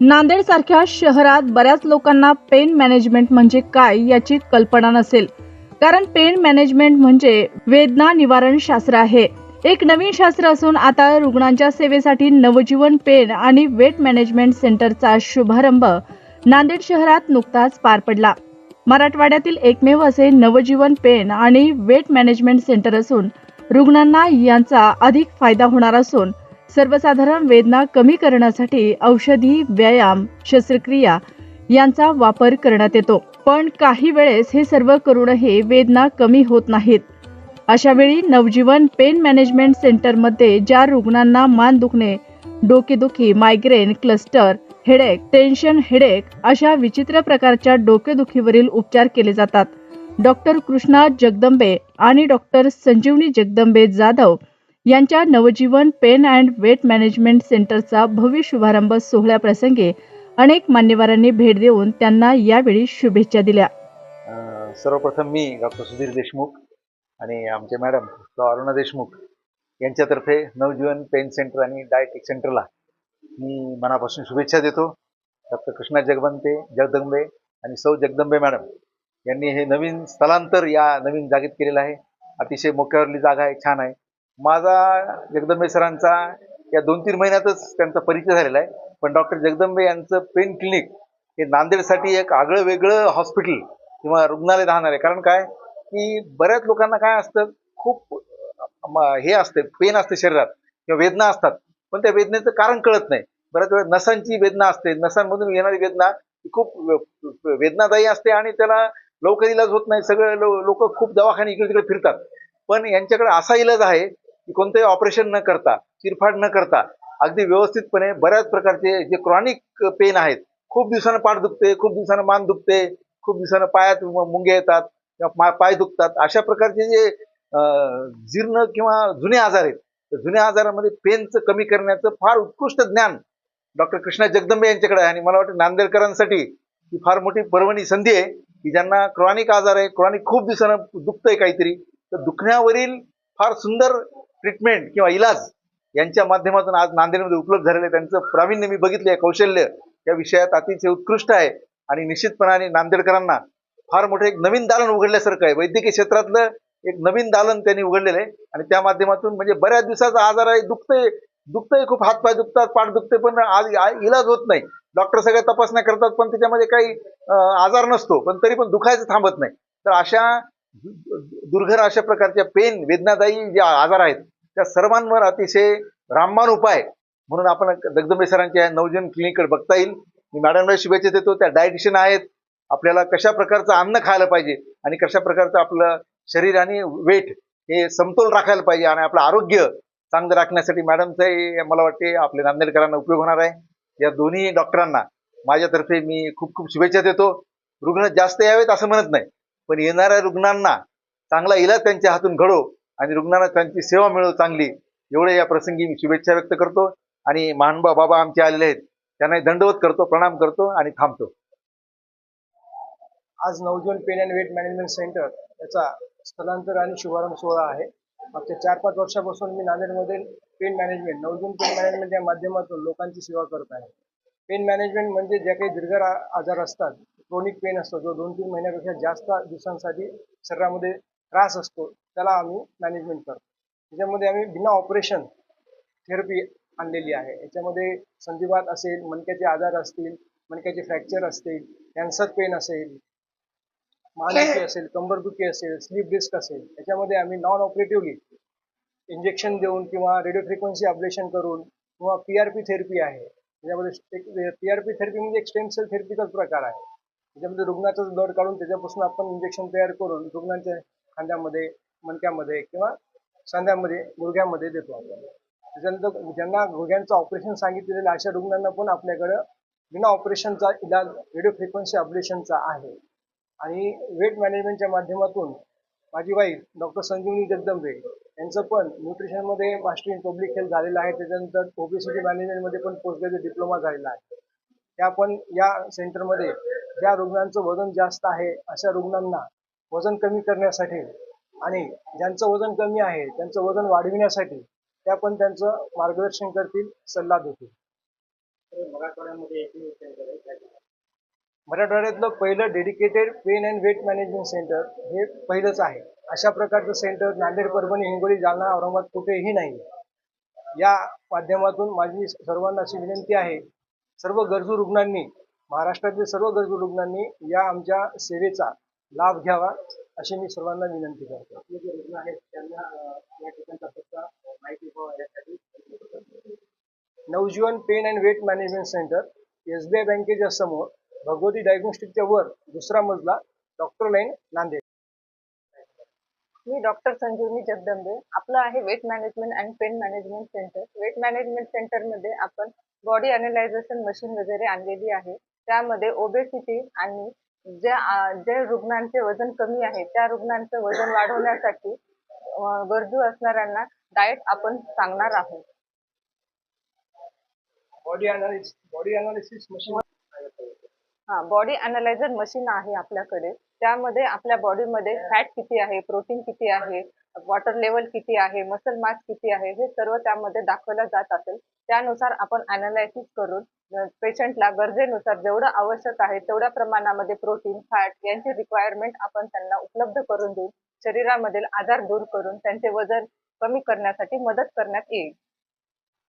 Nanded सारख्या शहरात बऱ्याच लोकांना पेन मॅनेजमेंट म्हणजे काय याची कल्पना नसेल. कारण पेन मॅनेजमेंट म्हणजे वेदना निवारण शास्त्र आहे. एक नवीन शास्त्र असून आता रुग्णांच्या सेवेसाठी नवजीवन पेन आणि वेट मॅनेजमेंट सेंटरचा शुभारंभ नांदेड शहरात नुकताच पार पडला. मराठवाड्यातील एकमेव असे नवजीवन पेन आणि वेट मॅनेजमेंट सेंटर असून रुग्णांना यांचा अधिक फायदा होणार असून सर्वसाधारण वेदना कमी करण्यासाठी औषधी व्यायाम शस्त्रक्रिया यांचा वापर करण्यात येतो. पण काही वेळेस हे सर्व करूनही वेदना कमी होत नाहीत. अशा वेळी नवजीवन पेन मॅनेजमेंट सेंटरमध्ये ज्या रुग्णांना मान दुखणे डोकेदुखी migraine cluster headache tension headache अशा विचित्र प्रकारच्या डोकेदुखीवरील उपचार केले जातात. डॉक्टर कृष्णा जगदंबे आणि डॉक्टर संजीवनी जगदंबे जाधव यांच्या Navjeevan pain and weight management सेंटरचा भव्य शुभारंभ सोहळ्याप्रसंगी अनेक मान्यवरांनी भेट देऊन त्यांना यावेळी शुभेच्छा दिल्या. सर्वप्रथम मी डॉक्टर सुधीर देशमुख आणि आमचे मॅडम डॉ अरुणा देशमुख यांच्यातर्फे नवजीवन पेन सेंटर आणि डायटिक सेंटरला मी मनापासून शुभेच्छा देतो. डॉक्टर कृष्णा जगवंते जगदंबे आणि सौ जगदंबे मॅडम यांनी हे नवीन स्थलांतर या नवीन जागेत केलेलं आहे. अतिशय मोक्यावरली जागा आहे छान आहे. माझा जगदंबे सरांचा या दोन तीन महिन्यातच त्यांचा परिचय झालेला आहे. पण डॉक्टर जगदंबे यांचं पेन क्लिनिक हे नांदेडसाठी एक आगळं वेगळं हॉस्पिटल किंवा रुग्णालय राहणार आहे. कारण काय? की बऱ्याच लोकांना काय असतं? खूप म- हे असते पेन असते शरीरात किंवा वेदना असतात. पण त्या वेदनेचं कारण कळत नाही. बऱ्याच वेळा नसांची वेदना असते. नसांमधून येणारी वेदना ही खूप वेदनादायी असते आणि त्याला लवकर इलाज होत नाही. सगळे लोक खूप दवाखाने इकडे तिकडे फिरतात. पण यांच्याकडे असा इलाज आहे की कोणतंही ऑपरेशन न करता चिरफाड न करता अगदी व्यवस्थितपणे बऱ्याच प्रकारचे जे क्रॉनिक पेन आहेत खूप दिवसानं पाठ दुखते खूप दिवसानं मान दुखते खूप दिवसानं पायात मु- मुंग्या येतात किंवा मा- पाय दुखतात अशा प्रकारचे जे जीर्ण किंवा जुने आजार आहेत तर जुन्या आजारामध्ये पेनचं कमी करण्याचं फार उत्कृष्ट ज्ञान डॉक्टर कृष्णा जगदंबे यांच्याकडे आहे. आणि मला वाटतं नांदेडकरांसाठी ही फार मोठी पर्वणी संधी आहे की ज्यांना क्रॉनिक आजार आहे क्रॉनिक खूप दिवसानं दुखतंय काहीतरी तर दुखण्यावरील फार सुंदर ट्रीटमेंट किंवा इलाज यांच्या माध्यमातून आज नांदेडमध्ये उपलब्ध झालेलं आहे. त्यांचं प्रावीण्य मी बघितलं आहे कौशल्य या विषयात अतिशय उत्कृष्ट आहे. आणि निश्चितपणाने नांदेडकरांना फार मोठं एक नवीन दालन उघडल्यासारखं आहे. वैद्यकीय क्षेत्रातलं एक नवीन दालन त्यांनी उघडलेलं आहे. आणि त्या माध्यमातून म्हणजे बऱ्याच दिवसाचा आजार आहे दुखतंय दुखतंय खूप हातपाय दुखतात पाठ दुखते पण आज इलाज होत नाही. डॉक्टर सगळ्या तपासण्या करतात पण त्याच्यामध्ये काही आजार नसतो पण तरी पण दुखायचं थांबत नाही. तर अशा दुर्घर अशा प्रकारच्या पेन वेदनादायी जे आजार आहेत त्या सर्वांवर अतिशय रामबाण उपाय म्हणून आपण दगदंबे सरांच्या नवजन क्लिनिककडे बघता येईल. मी मॅडमला शुभेच्छा देतो त्या डायटिशियन आहेत. आपल्याला कशा प्रकारचं अन्न खायला पाहिजे आणि कशा प्रकारचं आपलं शरीर आणि वेट हे समतोल राखायला पाहिजे आणि आपलं आरोग्य चांगलं राखण्यासाठी मॅडमचाही मला वाटते आपल्या नांदेडकरांना उपयोग होणार आहे. या दोन्ही डॉक्टरांना माझ्यातर्फे मी खूप खूप शुभेच्छा देतो. रुग्ण जास्त यावेत असं म्हणत नाही. पण येणाऱ्या रुग्णांना चांगला इलाज त्यांच्या हातून घडो आणि रुग्णांना त्यांची सेवा मिळो चांगली. एवढे या प्रसंगी मी शुभेच्छा व्यक्त करतो आणि महानबा बाबा आमचे आलेले आहेत. त्यांनाही दंडवत करतो प्रणाम करतो आणि थांबतो. आज Navjeevan pain and weight management centre याचा स्थलांतर आणि शुभारंभ सोहळा आहे. मागच्या चार पाच वर्षापासून मी नांदेडमध्ये pain management Navjeevan pain management या माध्यमातून लोकांची सेवा करत आहे. पेन मॅनेजमेंट म्हणजे ज्या काही दीर्घ आजार असतात क्रोनिक पेन असतो जो दोन तीन महिन्यापेक्षा जास्त दिवसांसाठी शरीरामध्ये त्रास असतो त्याला आम्ही मॅनेजमेंट करतो. त्याच्यामध्ये आम्ही बिना ऑपरेशन थेरपी आणलेली आहे. याच्यामध्ये संधिवात असेल मणक्याचे आजार असतील मणक्याचे फ्रॅक्चर असतील कॅन्सर पेन असेल मानदुखी असेल कंबरदुखी असेल स्लीप डिस्क असेल याच्यामध्ये आम्ही नॉन ऑपरेटिव्हली इंजेक्शन देऊन किंवा रेडिओ फ्रिक्वेन्सी अब्लेशन करून किंवा पी आर पी थेरपी आहे. त्याच्यामध्ये पी आर पी थेरपी म्हणजे एक स्टेम सेल थेरपीचाच प्रकार आहे. त्याच्यामध्ये रुग्णाचं ब्लड काढून त्याच्यापासून आपण इंजेक्शन तयार करून रुग्णांच्या खांद्यामध्ये मणक्यामध्ये किंवा सांध्यामध्ये गुडघ्यामध्ये देतो आपण. त्याच्यानंतर ज्यांना गुडघ्यांचं ऑपरेशन सांगितलेलं अशा रुग्णांना पण आपल्याकडं बिना ऑपरेशनचा इलाज रेडिओ फ्रिक्वेन्सी ऑपरेशनचा आहे. आणि वेट मॅनेजमेंटच्या माध्यमातून माझी वाईफ डॉक्टर संजीवनी जगदंबे यांचं पण न्यूट्रिशनमध्ये मास्टर इन पब्लिक हेल्थ झालेलं आहे. त्याच्यानंतर ओबेसिटी मॅनेजमेंटमध्ये पण पोस्ट ग्रॅज्युएट डिप्लोमा झालेला आहे. त्या पण या सेंटरमध्ये ज्या रुग्णांचं वजन जास्त आहे अशा रुग्णांना वजन कमी करण्यासाठी आणि ज्यांचं वजन कमी आहे त्यांचं वजन वाढविण्यासाठी त्या पण त्यांचं मार्गदर्शन करतील सल्ला देतील. मराठवाड्यातलं पहिलं dedicated pain and weight management centre हे पहिलंच आहे. अशा प्रकारचं सेंटर नांदेड परभणी हिंगोली जालना औरंगाबाद कुठेही नाही. या माध्यमातून माझी सर्वांना अशी विनंती आहे सर्व गरजू रुग्णांनी महाराष्ट्रातील सर्व गरजू रुग्णांनी या आमच्या सेवेचा लाभ घ्यावा अशी मी सर्वांना विनंती करतो. आपले जे रुग्ण आहेत त्यांना या ठिकाणचा माहिती यासाठी Navjeevan pain and weight management centre S B I बँकेच्या समोर भगवती डायग्नोस्टिकच्या वर दुसरा मजला डॉक्टर लाईन नांदेड. मी डॉक्टर संजीवनी जगदंबे. आपलं आहे weight management and pain management centre. Weight management सेंटरमध्ये आपण बॉडी अनालायझेशन मशीन वगैरे आणलेली आहे. त्यामध्ये ओबेसिटी आणि ज्या रुग्णांचे वजन कमी आहे त्या रुग्णांचं वजन वाढवण्यासाठी गरजू असणाऱ्यांना डाएट आपण सांगणार आहोत. Body analysis body analysis machine हा बॉडी अनालायझर मशीन आहे आपल्याकडे. त्यामध्ये आपल्या बॉडीमध्ये फॅट किती आहे प्रोटीन किती आहे वॉटर लेवल किती आहे मसल मास किती आहे हे सर्व त्यामध्ये दाखवलं जात असेल. त्यानुसार आपण अनालायसिस करून पेशंटला गरजेनुसार जेवढं आवश्यक आहे तेवढ्या प्रमाणामध्ये प्रोटीन फॅट यांची रिक्वायरमेंट आपण त्यांना उपलब्ध करून देऊन शरीरामधील आजार दूर करून त्यांचे वजन कमी करण्यासाठी मदत करण्यात येईल.